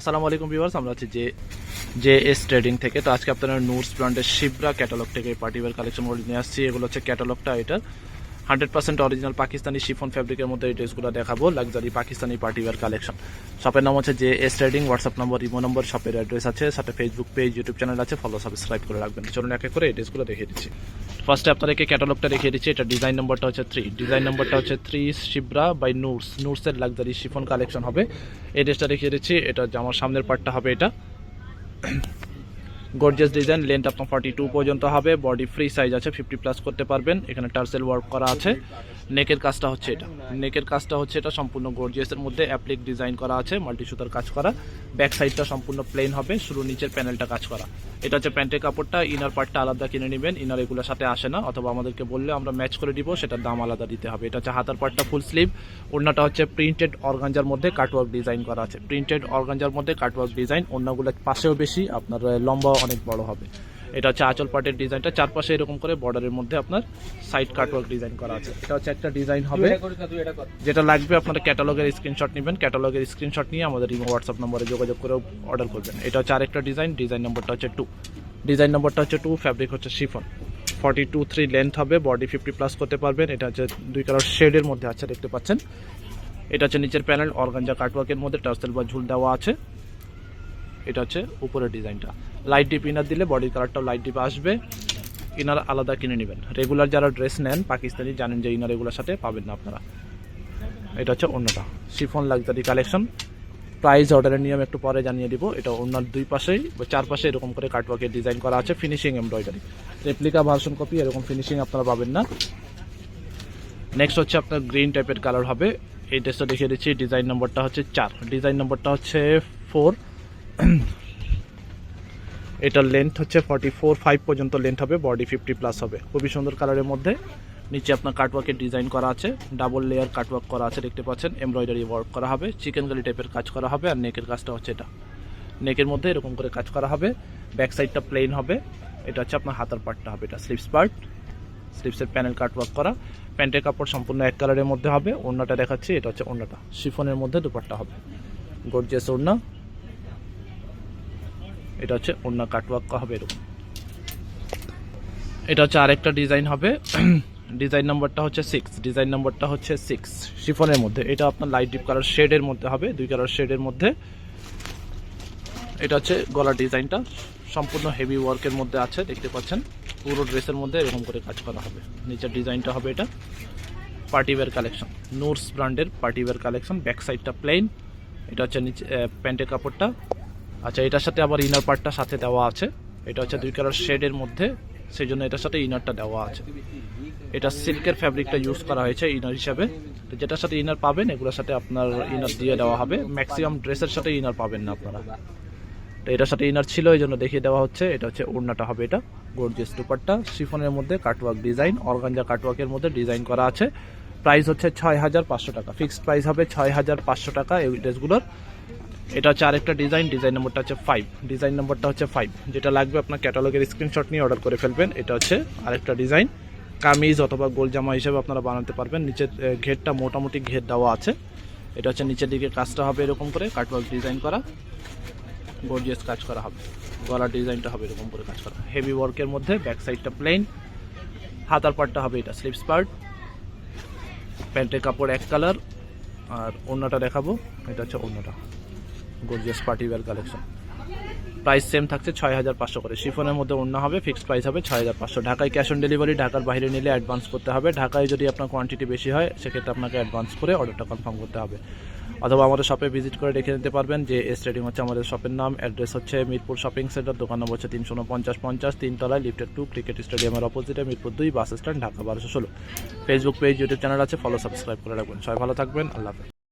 আসসালামু আলাইকুম ভিউয়ার্স, আমরা আছি যে জে এস ট্রেডিং থেকে। তো আজকে আপনারা নুরস ব্র্যান্ডের শিবরা ক্যাটালগ থেকে পার্টিওয়ার কালেকশন মডেল নিয়ে আসছি। এগুলো হচ্ছে ক্যাটালগটা এটা। Hundred percent original Pakistani chiffon ফ্যাব্রিকের মধ্যে এই ড্রেসগুলো দেখাবো লাক্সারি পাকিস্তানি পার্টিওয়ার কালেকশন শপের নাম হচ্ছে J S trading WhatsApp number imo number শপের অ্যাড্রেস আছে, সাথে ফেসবুক পেজ ইউটিউব চ্যানেল আছে। ফলো সাবস্ক্রাইব করে রাখবেন। চলুন এক এক করে এই ড্রেসগুলো দেখিয়ে দিচ্ছি। ফার্স্টে আপনাদেরকে ক্যাটালগটা দেখিয়ে দিচ্ছি। এটা ডিজাইন নম্বরটা হচ্ছে থ্রি ডিজাইন নম্বরটা হচ্ছে থ্রি শিবরা বাই নুরস নুরসের লাক্সারি শিফন কালেকশন হবে। এই ড্রেসটা দেখিয়ে দিচ্ছি। এটা জামার সামনের পার্টটা হবে এটা। গর্জিয়াস ডিজাইন লেন্থ আপনার ফর্টি টু পর্যন্ত হবে বডি ফ্রি সাইজ আছে ফিফটি প্লাস করতে পারবেন। এখানে টার্সেল ওয়ার্ক করা আছে। নেকের কাজটা হচ্ছে এটা। নেকের কাজটা হচ্ছে এটা, সম্পূর্ণ গর্জিয়াসের মধ্যে অ্যাপ্লিক ডিজাইন করা আছে মাল্টি সুতার কাজ করা। ব্যাক সাইডটা সম্পূর্ণ প্লেন হবে শুরু নিচের প্যানেলটা কাজ করা। এটা হচ্ছে প্যান্টের কাপড়টা ইনার পার্টটা আলাদা কিনে নেবেন ইনার এগুলোর সাথে আসে না, অথবা আমাদেরকে বললে আমরা ম্যাচ করে দিব, সেটার দাম আলাদা দিতে হবে। এটা হচ্ছে হাতার পার্টটা ফুল স্লিভ ওড়নাটা হচ্ছে প্রিন্টেড অর্গানজার মধ্যে কাটওয়ার্ক ডিজাইন করা আছে। প্রিন্টেড অর্গানজার মধ্যে কাটওয়ার্ক ডিজাইন ওড়নাগুলো পাশেও বেশি, আপনার লম্বা অনেক বড় হবে। এটা হচ্ছে আঁচল পার্টের ডিজাইনটা। চারপাশে এরকম করে বর্ডারের মধ্যে আপনার সাইড কাটওয়ার্ক ডিজাইন করা আছে। এটা হচ্ছে একটা ডিজাইন হবে। যেটা লাগবে আপনারা ক্যাটালগের স্ক্রিনশট নেবেন। ক্যাটালগের স্ক্রিনশট নিয়ে আমাদের হোয়াটসঅ্যাপ নম্বরে যোগাযোগ করে অর্ডার করবেন। এটা হচ্ছে আরেকটা ডিজাইন ডিজাইন নম্বরটা হচ্ছে টু ডিজাইন নম্বরটা হচ্ছে টু ফ্যাব্রিক হচ্ছে chiffon forty two three length হবে। বডি ফিফটি প্লাস করতে পারবেন। এটা হচ্ছে দুই কালার শেডের মধ্যে আছে দেখতে পাচ্ছেন। এটা হচ্ছে নিচের প্যানেল অর্গানজা কাটওয়ার্কের মধ্যে টার্সেল বা ঝুল দেওয়া আছে। এটা হচ্ছে উপরের ডিজাইনটা। লাইট ডিপ ইনার দিলে বডির কালারটাও লাইট ডিপ আসবে। ইনার আলাদা কিনে নেবেন। রেগুলার যারা ড্রেস নেন, পাকিস্তানি, জানেন যে ইনার এগুলোর সাথে পাবেন না আপনারা। এটা হচ্ছে অন্যটা। শিফন লাক্সারি কালেকশন প্রাইস অর্ডারের নিয়ম একটু পরে জানিয়ে দিব। এটা ওনার দুই পাশেই বা চারপাশে এরকম করে কাটওয়ার্কের ডিজাইন করা আছে। Finishing embroidery replica version copy এরকম ফিনিশিং আপনারা পাবেন না। নেক্সট হচ্ছে আপনার গ্রিন টাইপের কালার হবে। এই ড্রেসটা দেখিয়ে দিচ্ছি। ডিজাইন নম্বরটা হচ্ছে চার। ডিজাইন নম্বরটা হচ্ছে ফোর এটার লেন্থ হচ্ছে ফর্টি ফোর ফাইভ পর্যন্ত লেন্থ হবে বডি ফিফটি প্লাস হবে। খুবই সুন্দর কালারের মধ্যে। নিচে আপনার কাটওয়ার্কের ডিজাইন করা আছে ডাবল লেয়ার কাটওয়ার্ক করা আছে, দেখতে পাচ্ছেন। এমব্রয়ডারি ওয়ার্ক করা হবে চিকেন কারি টাইপের কাজ করা হবে, আর নেকের কাজটা হচ্ছে এটা। নেকের মধ্যে এরকম করে কাজ করা হবে ব্যাক সাইডটা প্লেন হবে, এটা হচ্ছে আপনার হাতার পার্টটা হবে, এটা স্লিপস পার্ট স্লিপসের প্যানেল কাটওয়ার্ক করা, প্যান্টের কাপড় সম্পূর্ণ এক কালারের মধ্যে হবে, ওড়নাটা দেখাচ্ছি, এটা হচ্ছে ওড়নাটা। শিফনের মধ্যে দুপাট্টা হবে। গর্জিয়াস ওড়না। এটা হচ্ছে ওড়না কাটওয়ার্ক হবে এরকম। এটা হচ্ছে আরেকটা ডিজাইন হবে। ডিজাইন নাম্বারটা হচ্ছে সিক্স ডিজাইন নাম্বারটা হচ্ছে সিক্স শিফনের মধ্যে। এটা আপনার লাইট ডিপ কালার শেডের মধ্যে হবে, দুই কালার শেডের মধ্যে। এটা হচ্ছে গলার ডিজাইনটা। সম্পূর্ণ হেভি ওয়ার্কের মধ্যে আছে, দেখতে পাচ্ছেন। পুরো ড্রেসের মধ্যে এরকম করে কাজ করা হবে। নিচের ডিজাইনটা হবে এটা। পার্টিওয়ার কালেকশন নোটস ব্র্যান্ডের পার্টিওয়ার কালেকশন ব্যাক সাইডটা প্লেন এটা হচ্ছে নিচে প্যান্টের কাপড়টা। আচ্ছা এটার সাথে আবার ইনার পার্টটা সাথে দেওয়া আছে। এটা হচ্ছে দুই কালার শেডের মধ্যে সেই জন্য এটার সাথে ইনারটা দেওয়া আছে। এটা সিল্কের ফ্যাব্রিকটা ইউজ করা হয়েছে ইনার হিসাবে। তো যেটার সাথে ইনার পাবেন, এগুলোর সাথে আপনার ইনার দিয়ে দেওয়া হবে। ম্যাক্সিমাম ড্রেসের সাথে ইনার পাবেন না আপনারা। তো এটার সাথে ইনার ছিল, এই জন্য দেখিয়ে দেওয়া হচ্ছে। এটা হচ্ছে ওড়নাটা হবে এটা গর্জিয়াস দুপাট্টা। শিফনের মধ্যে কাটওয়ার্ক ডিজাইন অর্গানজা কাটওয়ার্কের মধ্যে ডিজাইন করা আছে। প্রাইস হচ্ছে ছয় হাজার পাঁচশো টাকা। ফিক্সড প্রাইস হবে ছয় হাজার পাঁচশো টাকা এই ড্রেসগুলোর এটা হচ্ছে আরেকটা ডিজাইন ডিজাইন নম্বরটা হচ্ছে ফাইভ ডিজাইন নম্বরটা হচ্ছে ফাইভ যেটা লাগবে আপনার ক্যাটালগের স্ক্রিনশট নিয়ে অর্ডার করে ফেলবেন। এটা হচ্ছে আরেকটা ডিজাইন কামিজ অথবা গোল জামা হিসেবে আপনারা বানাতে পারবেন। নিচের ঘেরটা মোটামুটি ঘের দেওয়া আছে। এটা হচ্ছে নিচের দিকে কাজটা হবে এরকম করে কাটওয়ার্ক ডিজাইন করা। গর্জিয়াস কাজ করা হবে। গলার ডিজাইনটা হবে এরকম করে কাজ করা। হেভি ওয়ার্কের মধ্যে ব্যাক সাইডটা প্লেন হাতার পার্টটা হবে এটা স্লিপস পার্ট প্যান্টের কাপড় এক কালার আর ওড়নাটা দেখাবো। এটা হচ্ছে ওড়নাটা। Gorgeous party wear collection price same থাকছে ছয় হাজার পাঁচশো করে। শিফনের মধ্যে অন্য হবে ফিক্সড প্রাইস হবে ছয় হাজার পাঁচশো। ঢাকায় ক্যাশ অন ডেলিভারি ঢাকার বাইরে নিলে অ্যাডভান্স করতে হবে। ঢাকায় যদি আপনার কোয়ান্টিটি বেশি হয়, সেক্ষেত্রে আপনাকে অ্যাডভান্স করে অর্ডারটা কনফার্ম করতে হবে। অথবা আমাদের শপে ভিজিট করে দেখে নিতে পারবেন যে এস ট্রেডিং হচ্ছে আমাদের শপের নাম অ্যাড্রেস হচ্ছে মিরপুর শপিং সেন্টার দোকান নম্বর হচ্ছে তিনশো পঞ্চাশ পঞ্চাশ তিনতলায় লিফটেড টু ক্রিকেট স্টেডিয়ামের অপোজিটে মিরপুর দুই, বাস স্ট্যান্ড ঢাকা বারোশো ষোলো। ফেসবুক পেজ ইউটিউব চ্যানেল আছে ফলো সাবস্ক্রাইব করে রাখবেন। সবাই ভালো থাকবেন, আল্লাহ হাফেজ।